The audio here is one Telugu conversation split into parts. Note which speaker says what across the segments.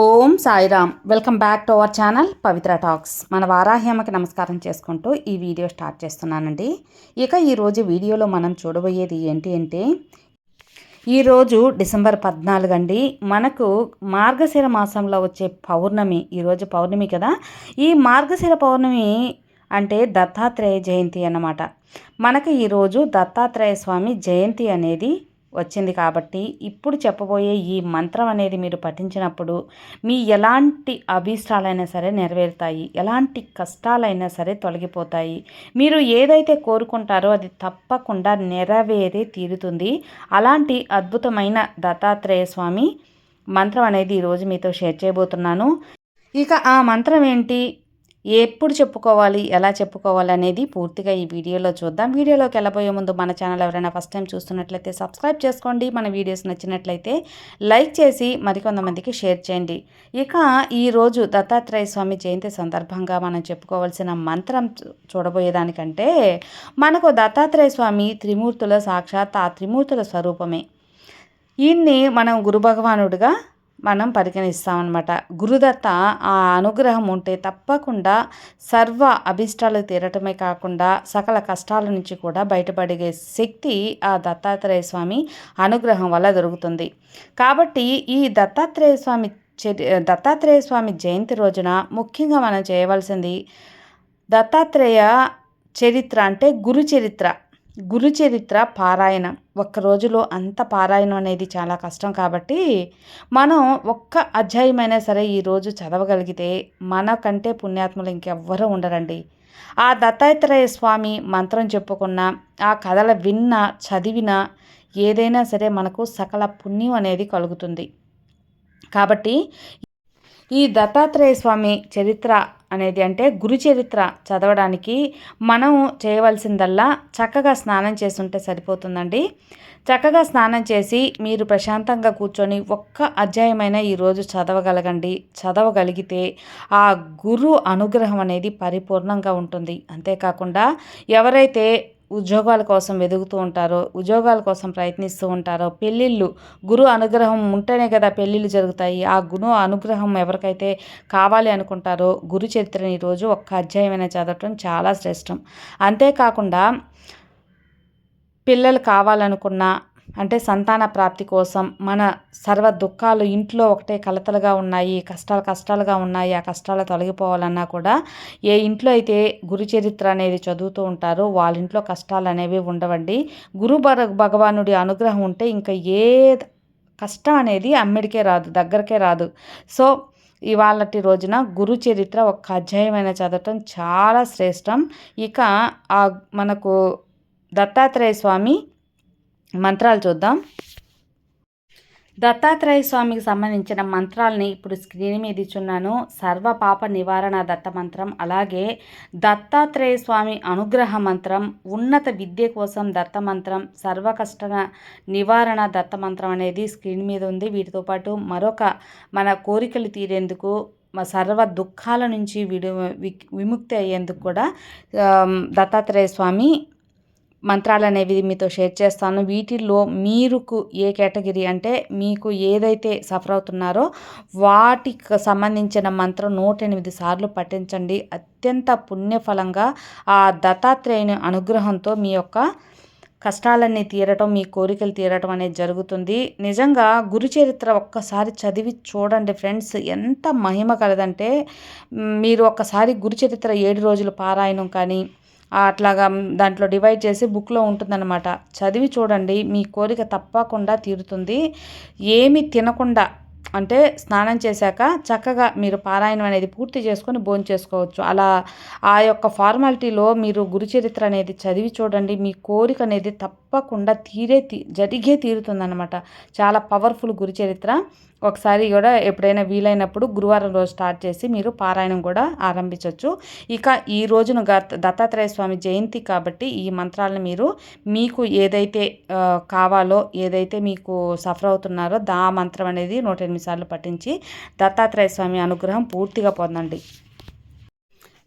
Speaker 1: Om Sairam. Welcome back to our channel Pavitra talks. మన వారాహ్యమకి నమస్కారం చేసుకుంటూ ఈ వీడియో స్టార్ట్ చేస్తున్నానండి. ఇక ఈరోజు వీడియోలో మనం చూడబోయేది ఏంటి అంటే ఈరోజు డిసెంబర్ పద్నాలుగు అండి. మనకు మార్గశిర మాసంలో వచ్చే పౌర్ణమి ఈరోజు పౌర్ణమి కదా. ఈ మార్గశిర పౌర్ణమి అంటే దత్తాత్రేయ జయంతి అన్నమాట. మనకు ఈరోజు దత్తాత్రేయ స్వామి జయంతి అనేది వచ్చింది కాబట్టి ఇప్పుడు చెప్పబోయే ఈ మంత్రం అనేది మీరు పఠించినప్పుడు మీ ఎలాంటి అభీష్టాలైనా సరే నెరవేరుతాయి ఎలాంటి కష్టాలైనా సరే తొలగిపోతాయి. మీరు ఏదైతే కోరుకుంటారో అది తప్పకుండా నెరవేరే తీరుతుంది. అలాంటి అద్భుతమైన దత్తాత్రేయ స్వామి మంత్రం అనేది ఈరోజు మీతో షేర్ చేయబోతున్నాను. ఇక ఆ మంత్రం ఏంటి? ఎప్పుడు చెప్పుకోవాలి ఎలా చెప్పుకోవాలి అనేది పూర్తిగా ఈ వీడియోలో చూద్దాం. వీడియోలోకి వెళ్ళబోయే ముందు మన ఛానల్ ఎవరైనా ఫస్ట్ టైం చూస్తున్నట్లయితే సబ్స్క్రైబ్ చేసుకోండి. మన వీడియోస్ నచ్చినట్లయితే లైక్ చేసి మరికొంతమందికి షేర్ చేయండి. ఇక ఈరోజు దత్తాత్రేయ స్వామి జయంతి సందర్భంగా మనం చెప్పుకోవాల్సిన మంత్రం చూడబోయేదానికంటే మనకు దత్తాత్రేయ స్వామి త్రిమూర్తుల సాక్షాత్ ఆ త్రిమూర్తుల స్వరూపమే. ఈయన్ని మనం గురు భగవానుడిగా మనం పరిగణిస్తామన్నమాట. గురుదత్త ఆ అనుగ్రహం ఉంటే తప్పకుండా సర్వ అభిష్టాలు తీరటమే కాకుండా సకల కష్టాల నుంచి కూడా బయటపడే శక్తి ఆ దత్తాత్రేయ స్వామి అనుగ్రహం వల్ల దొరుకుతుంది. కాబట్టి ఈ దత్తాత్రేయ స్వామి దత్తాత్రేయ స్వామి జయంతి రోజున ముఖ్యంగా మనం చేయవలసింది దత్తాత్రేయ చరిత్ర అంటే గురు చరిత్ర. గురు చరిత్ర పారాయణం. ఒక్క రోజులో అంత పారాయణం అనేది చాలా కష్టం కాబట్టి మనం ఒక్క అధ్యాయమైనా సరే ఈరోజు చదవగలిగితే మనకంటే పుణ్యాత్ములు ఇంకెవ్వరూ ఉండరండి. ఆ దత్తాత్రేయ స్వామి మంత్రం చెప్పుకున్న ఆ కథల విన్న చదివిన ఏదైనా సరే మనకు సకల పుణ్యం అనేది కలుగుతుంది. కాబట్టి ఈ దత్తాత్రేయ స్వామి చరిత్ర అనేది అంటే గురు చరిత్ర చదవడానికి మనం చేయవలసిందల్లా చక్కగా స్నానం చేస్తుంటే సరిపోతుందండి. చక్కగా స్నానం చేసి మీరు ప్రశాంతంగా కూర్చొని ఒక్క అధ్యాయమైన ఈరోజు చదవగలగండి. చదవగలిగితే ఆ గురు అనుగ్రహం అనేది పరిపూర్ణంగా ఉంటుంది. అంతేకాకుండా ఎవరైతే ఉద్యోగాల కోసం వెతుకుతూ ఉంటారో ఉద్యోగాల కోసం ప్రయత్నిస్తూ ఉంటారో పెళ్ళిళ్ళు గురు అనుగ్రహం ఉంటేనే కదా పెళ్ళిళ్ళు జరుగుతాయి. ఆ గురు అనుగ్రహం ఎవరికైతే కావాలి అనుకుంటారో గురు చరిత్రని ఈరోజు ఒక్క అధ్యాయమైన చదవటం చాలా శ్రేష్టం. అంతేకాకుండా పిల్లలు కావాలనుకున్న అంటే సంతాన ప్రాప్తి కోసం మన సర్వ దుఃఖాలు ఇంట్లో ఒకటే కలతలుగా ఉన్నాయి కష్టాలు కష్టాలుగా ఉన్నాయి ఆ కష్టాలు తొలగిపోవాలన్నా కూడా ఏ ఇంట్లో అయితే గురు చరిత్ర అనేది చదువుతూ ఉంటారో వాళ్ళ ఇంట్లో కష్టాలు అనేవి ఉండవండి. గురు భగవానుడి అనుగ్రహం ఉంటే ఇంకా ఏ కష్టం అనేది అమ్మిడికే రాదు దగ్గరకే రాదు. సో ఇవాళటి రోజున గురు చరిత్ర ఒక అధ్యాయమైన చదవటం చాలా శ్రేష్టం. ఇక ఆ మనకు దత్తాత్రేయ స్వామి మంత్రాలు చూద్దాం. దత్తాత్రేయ స్వామికి సంబంధించిన మంత్రాలని ఇప్పుడు స్క్రీన్ మీద ఇచ్చున్నాను. సర్వ పాప నివారణ దత్త మంత్రం అలాగే దత్తాత్రేయ స్వామి అనుగ్రహ మంత్రం ఉన్నత విద్య కోసం దత్త మంత్రం సర్వ కష్ట నివారణ దత్త మంత్రం అనేది స్క్రీన్ మీద ఉంది. వీటితో పాటు మరొక మన కోరికలు తీరేందుకు సర్వ దుఃఖాల నుంచి విడు విముక్తి అయ్యేందుకు కూడా దత్తాత్రేయ స్వామి మంత్రాలు అనేవి మీతో షేర్ చేస్తాను. వీటిల్లో మీరుకు ఏ కేటగిరీ అంటే మీకు ఏదైతే సఫర్ అవుతున్నారో వాటికి సంబంధించిన మంత్రం నూట ఎనిమిది సార్లు పఠించండి. అత్యంత పుణ్యఫలంగా ఆ దత్తాత్రేయుని అనుగ్రహంతో మీ యొక్క కష్టాలన్నీ తీరటం మీ కోరికలు తీరటం అనేది జరుగుతుంది. నిజంగా గురు చరిత్ర ఒక్కసారి చదివి చూడండి ఫ్రెండ్స్. ఎంత మహిమ కలదంటే మీరు ఒక్కసారి గురు చరిత్ర ఏడు రోజులు పారాయణం కానీ అట్లాగా దాంట్లో డివైడ్ చేసి బుక్లో ఉంటుందన్నమాట. చదివి చూడండి మీ కోరిక తప్పకుండా తీరుతుంది. ఏమి తినకుండా అంటే స్నానం చేశాక చక్కగా మీరు పారాయణం అనేది పూర్తి చేసుకొని భోజనం చేసుకోవచ్చు. అలా ఆ యొక్క ఫార్మాలిటీలో మీరు గురుచరిత్ర అనేది చదివి చూడండి. మీ కోరిక అనేది తప్పకుండా తీరే తీ జరిగే తీరుతుందన్నమాట. చాలా పవర్ఫుల్ గురుచరిత్ర ఒకసారి కూడా ఎప్పుడైనా వీలైనప్పుడు గురువారం రోజు స్టార్ట్ చేసి మీరు పారాయణం కూడా ఆరంభించవచ్చు ఇక ఈ రోజున దత్తాత్రేయ స్వామి జయంతి కాబట్టి ఈ మంత్రాలను మీరు మీకు ఏదైతే కావాలో ఏదైతే మీకు సఫర్ అవుతున్నారో దా మంత్రం అనేది నూట ఎనిమిది సార్లు పఠించి దత్తాత్రేయ స్వామి అనుగ్రహం పూర్తిగా పొందండి.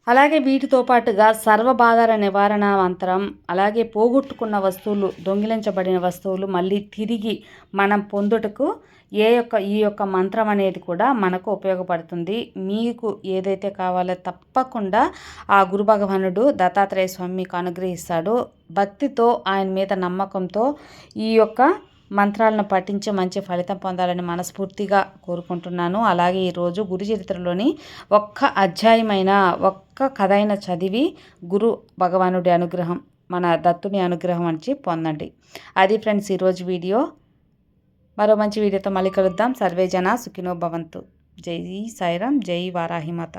Speaker 1: అలాగే వీటితో పాటుగా సర్వబాధల నివారణ మంత్రం అలాగే పోగొట్టుకున్న వస్తువులు దొంగిలించబడిన వస్తువులు మళ్ళీ తిరిగి మనం పొందుటకు ఏ యొక్క ఈ యొక్క మంత్రం అనేది కూడా మనకు ఉపయోగపడుతుంది. మీకు ఏదైతే కావాలో తప్పకుండా ఆ గురు భగవానుడు దత్తాత్రేయ స్వామి మీకు అనుగ్రహిస్తాడు. భక్తితో ఆయన మీద నమ్మకంతో ఈ యొక్క మంత్రాలను పఠించి మంచి ఫలితం పొందాలని మనస్ఫూర్తిగా కోరుకుంటున్నాను. అలాగే ఈరోజు గురు చరిత్రలోని ఒక్క అధ్యాయమైన ఒక్క కథ అయిన చదివి గురు భగవానుడి అనుగ్రహం మన దత్తుని అనుగ్రహం అని పొందండి. అది ఫ్రెండ్స్ ఈరోజు వీడియో. మరో మంచి వీడియోతో మళ్ళీ కలుద్దాం. సర్వేజన సుఖినో భవంతు. జై సాయిరామ్ జై వారాహిమాత